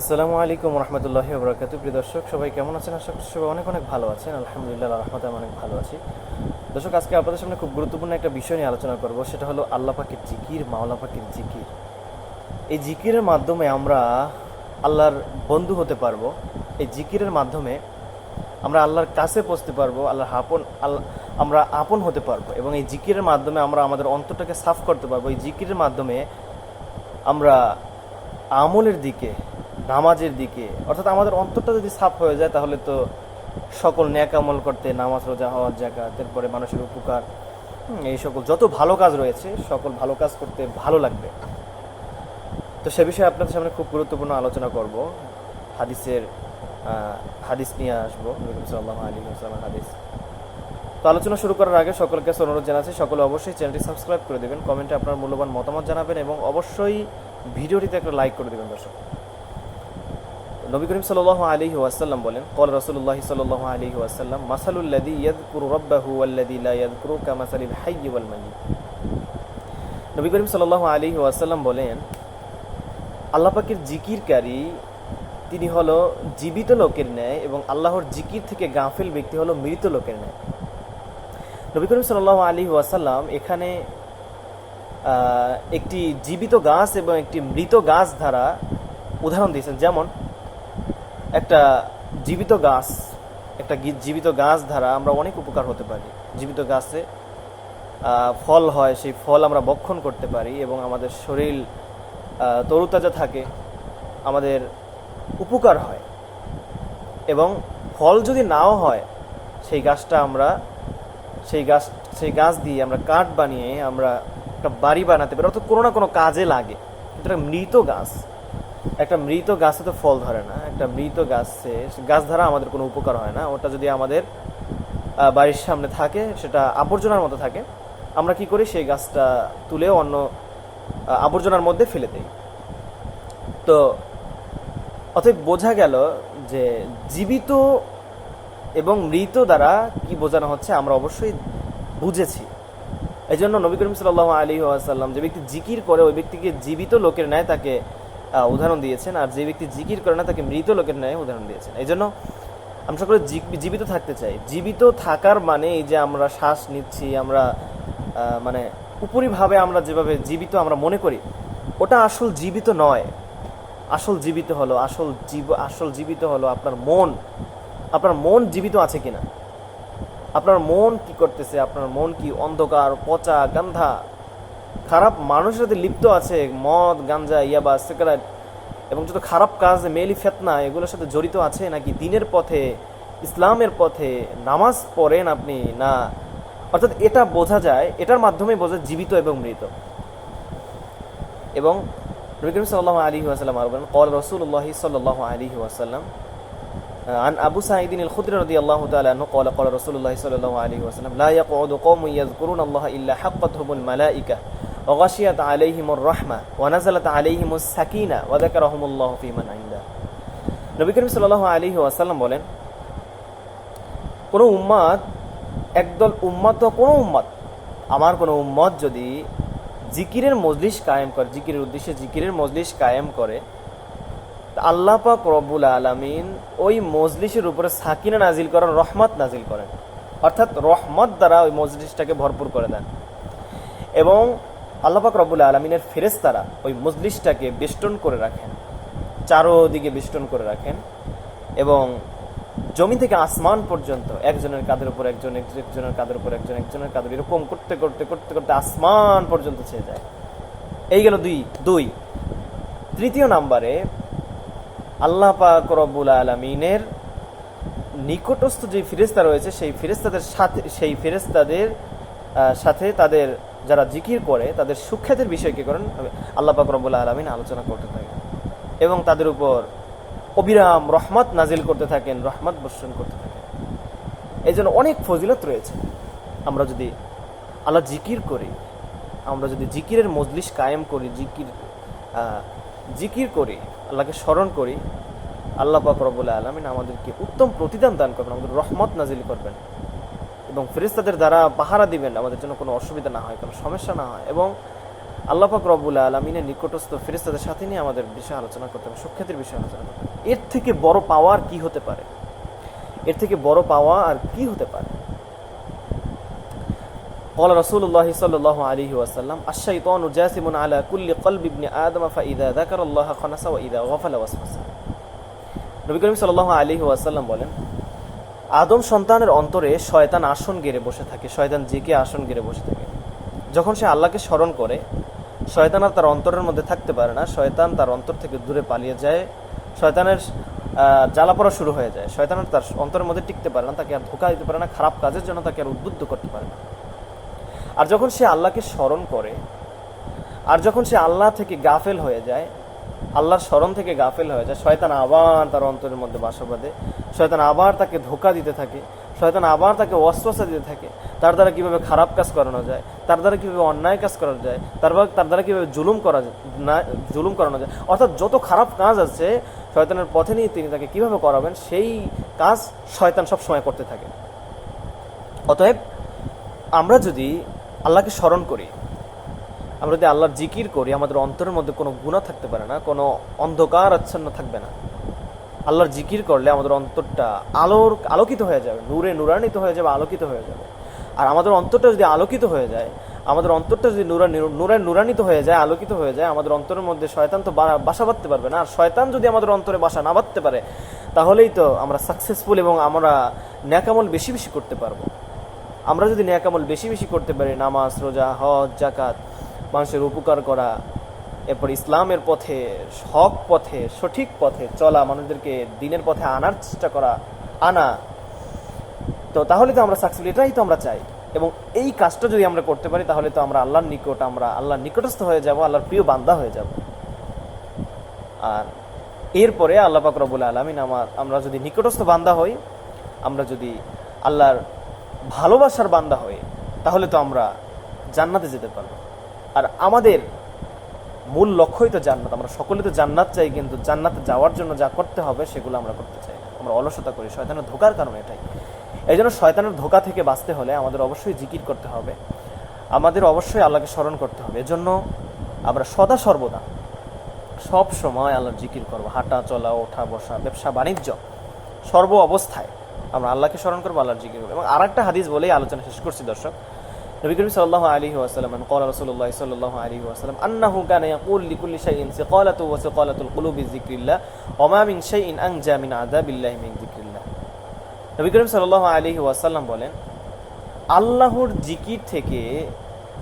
আসসালামু আলাইকুম রহমতুল্লাহি বরকাত প্রিয় দর্শক, সবাই কেমন আছেন? আশা করছি সবাই অনেক অনেক ভালো আছেন। আলহামদুলিল্লাহ রহমতে আমি অনেক ভালো আছি। দর্শক, আজকে আপনাদের সামনে খুব গুরুত্বপূর্ণ একটা বিষয় নিয়ে আলোচনা করব। সেটা হলো আল্লাহ পাকের জিকির, মাওলা পাকের জিকির। এই জিকিরের মাধ্যমে আমরা আল্লাহর বন্ধু হতে পারব। এই জিকিরের মাধ্যমে আমরা আল্লাহর কাছে পৌঁছতে পারব, আল্লাহর আপন, আল্লাহ, আমরা আপন হতে পারব এবং এই জিকিরের মাধ্যমে আমরা আমাদের অন্তরটাকে সাফ করতে পারব। এই জিকিরের মাধ্যমে আমরা আমলের দিকে নামাজের দিকে। অর্থাৎ আমাদের অন্তরটা যদি সাফ হয়ে যায়, তাহলে তো সকল ন্যাক আমল করতে, নামাজ, রোজা হওয়ার জায়গা তারপরে মানুষের উপকার এই সকল যত ভালো কাজ রয়েছে, সকল ভালো কাজ করতে ভালো লাগবে। তো সে বিষয়ে আপনাদের সামনে খুব গুরুত্বপূর্ণ আলোচনা করব। হাদিসের হাদিস নিয়ে আসব। নবী সাল্লাহ আলী সাল্লাম হাদিস। তো আলোচনা শুরু করার আগে সকলকে অনুরোধ জানাচ্ছি, সকলে অবশ্যই চ্যানেলটি সাবস্ক্রাইব করে দেবেন। কমেন্টে আপনার মূল্যবান মতামত জানাবেন এবং অবশ্যই ভিডিওটিতে একটা লাইক করে দেবেন দর্শক। নবী করিম সাল্লাহ আলী ওয়াসাল্লাম বলেন, কল রসুল্লাহ সাল্লাহ আলী ওয়াসাল্লাম মাসালুল্লাদি ইয়াদকুরু রব্বাহু ইয়াদকুরু কামাসালিল হাইয়্যি ওয়াল মাইয়িত। নবী করিম সাল্লাহ আলী ওয়াসাল্লাম বলেন, আল্লাহ পাকের জিকিরকারী, তিনি হলো জীবিত লোকের ন্যায় এবং আল্লাহর জিকির থেকে গাফিল ব্যক্তি হলো মৃত লোকের ন্যায়। নবী করিম সাল্লাহ আলী ওয়াসাল্লাম এখানে একটি জীবিত গাছ এবং একটি মৃত গাছ দ্বারা উদাহরণ দিয়েছেন। যেমন একটা জীবিত গাছ, একটা জীবিত গাছ দ্বারা আমরা অনেক উপকার হতে পারি। জীবিত গাছে ফল হয়, সেই ফল আমরা বক্ষণ করতে পারি এবং আমাদের শরীর তরুতাজা থাকে, আমাদের উপকার হয়। এবং ফল যদি নাও হয়, সেই গাছটা আমরা, সেই গাছ সেই গাছ দিয়ে আমরা কাঠ বানিয়ে আমরা একটা বাড়ি বানাতে পারি, অর্থাৎ কোনো না কোনো কাজে লাগে। একটা মৃত গাছ। একটা মৃত গাছে তো ফল ধরে না, একটা মৃত গাছে, গাছ দ্বারা আমাদের কোনো উপকার হয় না। ওটা যদি আমাদের বাড়ির সামনে থাকে, সেটা আবর্জনার মতো থাকে। আমরা কি করি, সেই গাছটা তুলে অন্য আবর্জনার মধ্যে ফেলে দেই। তো অতএব বোঝা গেল যে জীবিত এবং মৃত দ্বারা কি বোঝানো হচ্ছে, আমরা অবশ্যই বুঝেছি। এই জন্য নবী করিম সাল্লাহ আলী আসাল্লাম যে ব্যক্তি জিকির করে, ওই ব্যক্তিকে জীবিত লোকের ন্যায় তাকে উদাহরণ দিয়েছেন, আর যে ব্যক্তি জিকির করে না, তাকে মৃত লোকের ন্যায় উদাহরণ দিয়েছেন। এই জন্য আমরা সকলে জীবিত থাকতে চাই। জীবিত থাকার মানে এই যে আমরা শ্বাস নিচ্ছি, আমরা মানে উপরিভাবে আমরা যেভাবে জীবিত আমরা মনে করি, ওটা আসল জীবিত নয়। আসল জীবিত হলো, আসল জীব, আসল জীবিত হলো আপনার মন। আপনার মন জীবিত আছে কিনা? আপনার মন কি করতেছে? আপনার মন কি অন্ধকার, পচা, গান্ধা? খারাপ মানুষের সাথে লিপ্ত আছে মদ গাঞ্জা ইয়াবা সিগারেট এবং যত খারাপ কাজ মেলি ফেতনা এগুলোর সাথে জড়িত আছে নাকি দিনের পথে ইসলামের পথে নামাজ পড়েন আপনি না অর্থাৎ এটা বোঝা যায় এটার মাধ্যমে বোঝা যায় জীবিত এবং মৃত এবং নবী করিম সাল্লাল্লাহু আলাইহি ওয়াসাল্লাম আর বলেন قال رسول الله صلى الله عليه وسلم عن أبو سعيد الخدري رضي الله تعالى عنه قال قال رسول الله صلى الله عليه وسلم لا يقعد قوم يذكرون الله إلا حقتهم الملائكة ওগাশিয়াত আলাইহিমুর রহমা ওয়ানাজালাত আলাইহিমুস সাকিনা ওয়াদাকা রহমুল্লাহ ফিমান আইন্দা। নবী করিম সাল্লাহ আলী আসাল্লাম বলেন, কোনো উম্মাদ, একদল উম্মাদ কোনো উম্মাদ। আমার কোনো উম্মত যদি জিকিরের মজলিশ কায়েম করে, জিকিরের উদ্দেশ্যে জিকিরের মজলিশ কায়েম করে আল্লাহ পাক রব্বুল আলমিন ওই মজলিসের উপরে সাকিনা নাজিল করেন রহমত নাজিল করেন। অর্থাৎ রহমত দ্বারা ওই মজলিশটাকে ভরপুর করে দেন। এবং আল্লাহ পাক রব্বুল আলমিনের ফেরেস্তারা ওই মজলিসটাকে বেষ্টন করে রাখেন, চারোদিকে বেষ্টন করে রাখেন এবং জমি থেকে আসমান পর্যন্ত একজনের কাঁধের উপর একজন একজনের কাঁধের উপর একজন, একজনের কাঁধের এরকম করতে করতে করতে করতে আসমান পর্যন্ত ছেয়ে যায়। এই গেল দুই দুই। তৃতীয় নাম্বারে আল্লাহ পাক রব্বুল আলমিনের নিকটস্থ যে ফেরেস্তা রয়েছে, সেই ফেরেস্তাদের সাথে, সেই ফেরেস্তাদের সাথে তাদের যারা জিকির করে, তাদের সুখ্যাতের বিষয় কি করেন? আল্লাহ রব্বুল আলমিন আলোচনা করতে থাকেন। এবং তাদের উপর অবিরাম রহমত নাজিল করতে থাকেন, রহমত বর্ষণ করতে থাকেন। এই জন্য অনেক ফজিলত রয়েছে। আমরা যদি আল্লাহ জিকির করি, আমরা যদি জিকিরের মজলিস কায়েম করি, জিকির জিকির করি, আল্লাহকে স্মরণ করি, আল্লাহ পাক রব্বুল আলমিন আমাদেরকে উত্তম প্রতিদান দান করবেন, আমাদের রহমত নাজিল করবেন। এবং ফেরেস্তাদের দ্বারা পাহারা দিবেন আমাদের জন্য কোনো অসুবিধা না হয় কোনো সমস্যা না হয় এবং আল্লাহ পাক রব্বুল আলমিনের নিকটস্থ ফেরেস্তাদের সাথে নিয়ে আমাদের বিষয়ে আলোচনা করতে হবে সুখ্যাতির বিষয়ে আলোচনা করতে হবে এর থেকে বড় পাওয়ার কি হতে পারে এর থেকে বড় পাওয়া আর কি হতে পারে قال رسول الله صلى الله عليه وسلم الشيطان جاسم على كل قلب ابن آدم فإذا ذكر الله خنس وإذا غفل وسوس নবী করিম সাল্লাল্লাহু আলাইহি ওয়াসাল্লাম বলেন আদম সন্তানের অন্তরে শয়তান আসন গেড়ে বসে থাকে শয়তান জেকে আসন গেড়ে বসে থাকে। যখন সে আল্লাহকে স্মরণ করে শয়তান আর তার অন্তরের মধ্যে থাকতে পারে না শয়তান তার অন্তর থেকে দূরে পালিয়ে যায় শয়তানের আহ, জ্বালা পড়া শুরু হয়ে যায়। শয়তান আর তার অন্তরের মধ্যে টিকতে পারে না তাকে আর ধোকা দিতে পারে না খারাপ কাজের জন্য তাকে আর উদ্বুদ্ধ করতে পারে না। আর যখন সে আল্লাহকে স্মরণ করে আর যখন সে আল্লাহ থেকে গাফেল হয়ে যায় আল্লাহর স্মরণ থেকে গাফেল হয়ে যায়। শয়তান আবার তার অন্তরের মধ্যে বাসা বাঁধে। শয়তান আবার তাকে ধোকা দিতে থাকে। শয়তান আবার তাকে অস্ত্রসা দিতে থাকে। তার দ্বারা কীভাবে খারাপ কাজ করানো যায়, তার দ্বারা কীভাবে অন্যায় কাজ করা যায়, তার তার দ্বারা কীভাবে জুলুম করা না জুলুম করানো যায়। অর্থাৎ যত খারাপ কাজ আছে, শয়তানের পথে নিয়ে তিনি তাকে কীভাবে করাবেন, সেই কাজ শয়তান সব সময় করতে থাকে। অতএব আমরা যদি আল্লাহকে স্মরণ করি আমরা যদি আল্লাহর জিকির করি, আমাদের অন্তরের মধ্যে কোনো গুণা থাকতে পারে না, কোনো অন্ধকার আচ্ছন্ন থাকবে না। আল্লাহর জিকির করলে আমাদের অন্তরটা আলোর, আলোকিত হয়ে যাবে, নূরে নূরান্বিত হয়ে যাবে, আলোকিত হয়ে যাবে। আর আমাদের অন্তরটা যদি আলোকিত হয়ে যায়, আমাদের অন্তরটা যদি নূরা নূরে নূরান্বিত হয়ে যায়, আলোকিত হয়ে যায়, আমাদের অন্তরের মধ্যে শয়তান তো বাসা বাঁধতে পারবে না। আর শয়তান যদি আমাদের অন্তরে বাসা না বাঁধতে পারে, তাহলেই তো আমরা সাকসেসফুল এবং আমরা ন্যাকামল বেশি বেশি করতে পারব। আমরা যদি ন্যাকামল বেশি বেশি করতে পারি, নামাজ, রোজা, হজ জাকাত মানুষের উপকার করা, এরপর ইসলামের পথে, হক পথে, সঠিক পথে চলা, মানুষদেরকে দিনের পথে আনার চেষ্টা করা, আনা, তো তাহলে তো আমরা সাকসেসফুল এটাই তো আমরা চাই। এবং এই কাজটা যদি আমরা করতে পারি, তাহলে তো আমরা আল্লাহর নিকট, আমরা আল্লাহর নিকটস্থ হয়ে যাব, আল্লাহর প্রিয় বান্দা হয়ে যাব। আর এরপরে আল্লাহ পাক রব্বুল আলমিন আমার, আমরা যদি নিকটস্থ বান্দা হই, আমরা যদি আল্লাহর ভালোবাসার বান্দা হই, তাহলে তো আমরা জান্নাতে যেতে পারব। আর আমাদের মূল লক্ষ্যই তো জান্নাত। আমরা সকলে তো জান্নাত চাই, কিন্তু জান্নাতে যাওয়ার জন্য যা করতে হবে সেগুলো আমরা করতে চাই। আমরা অলসতা করি, শয়তানের ধোকার কারণে এটাই। এই জন্য শয়তানের ধোকা থেকে বাঁচতে হলে আমাদের অবশ্যই জিকির করতে হবে। আমাদের অবশ্যই আল্লাহকে স্মরণ করতে হবে। এজন্য আমরা সদা সর্বদা সব সময় আল্লাহর জিকির করব। হাঁটা, চলা, ওঠা, বসা, ব্যবসা, বাণিজ্য, সর্ব অবস্থায় আমরা আল্লাহকে স্মরণ করব, আল্লাহর জিকির করব। এবং আর একটা হাদিস বলেই আলোচনা শেষ করছি দর্শক। নবী করিম সাল্লাহ আলী ওয়াসালাম কল রসুল্লাহ সাল্লাহ আলী ওয়াসালাম আন্নাহু কানা ইয়াকুল লিকুল্লি শাইইন সিকালাতু ওয়া সিকালাতুল কুলুবি যিকরিল্লাহ ওয়া শাহ ইন আং জামিন মিন আযাবিল্লাহি মিন যিকরিল্লাহ। নবী করিম সাল্লাহ আলী ওয়াসাল্লাম বলেন, আল্লাহর জিকির থেকে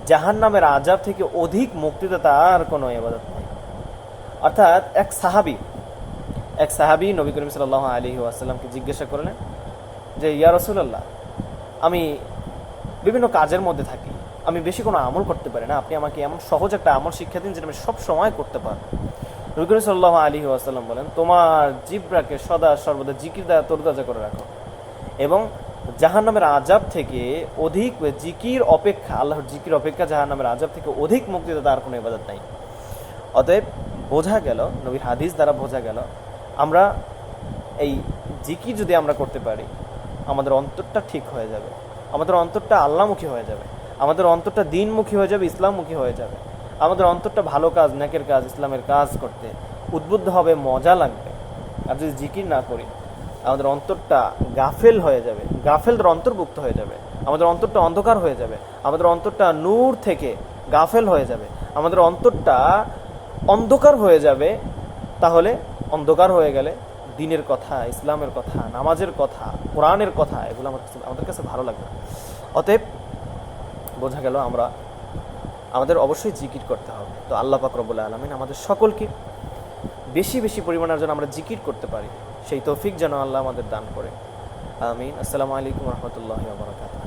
জাহান নামের আজাব থেকে অধিক মুক্তিদাতা আর কোনো এবাদত নেই। অর্থাৎ এক সাহাবি এক সাহাবি নবী করিম সাল্লাহ আলী ওয়াসাল্লামকে জিজ্ঞাসা করলেন যে, ইয়া রসুল্লাহ আমি বিভিন্ন কাজের মধ্যে থাকি। আমি বেশি কোনো আমল করতে পারি না। আপনি আমাকে এমন সহজ একটা আমল শিক্ষা দিন যেটা আমি সব সময় করতে পারব। নবী করিম সাল্লাল্লাহু আলাইহি ওয়াসাল্লাম বলেন, তোমার জিব্রাকে সদা সর্বদা জিকির দ্বারা তরতাজা করে রাখো এবং জাহান্নামের আজাব থেকে অধিক জিকির অপেক্ষা, আল্লাহর জিকির অপেক্ষা জাহান্নামের আজাব থেকে অধিক মুক্তিদাতা তার কোনো ইবাদত নাই। অতএব বোঝা গেল, নবীর হাদিস দ্বারা বোঝা গেল, আমরা এই জিকির যদি আমরা করতে পারি, আমাদের অন্তরটা ঠিক হয়ে যাবে। আমাদের অন্তরটা আল্লাহমুখী হয়ে যাবে। আমাদের অন্তরটা দিনমুখী হয়ে যাবে, ইসলামমুখী হয়ে যাবে। আমাদের অন্তরটা ভালো কাজ ন্যাকের কাজ, ইসলামের কাজ করতে উদ্বুদ্ধ হবে, মজা লাগবে। আর যদি জিকির না করি, আমাদের অন্তরটা গাফেল হয়ে যাবে, গাফেলদের অন্তর্ভুক্ত হয়ে যাবে। আমাদের অন্তরটা অন্ধকার হয়ে যাবে, আমাদের অন্তরটা নূর থেকে গাফেল হয়ে যাবে। আমাদের অন্তরটা অন্ধকার হয়ে যাবে, তাহলে অন্ধকার হয়ে গেলে দিনের কথা, ইসলামের কথা, নামাজের কথা, কোরআনের কথা, এগুলো আমার কাছে আমাদের কাছে ভালো লাগবে। অতএব বোঝা গেল আমরা, আমাদের অবশ্যই জিকির করতে হবে। তো আল্লাহ পাক রব্বুল আলমিন আমাদের সকলকে বেশি বেশি পরিমাণের জন্য আমরা জিকির করতে পারি। সেই তৌফিক যেন আল্লাহ আমাদের দান করে। আমিন। আসসালামু আলাইকুম রহমতুল্লাহ বারকাত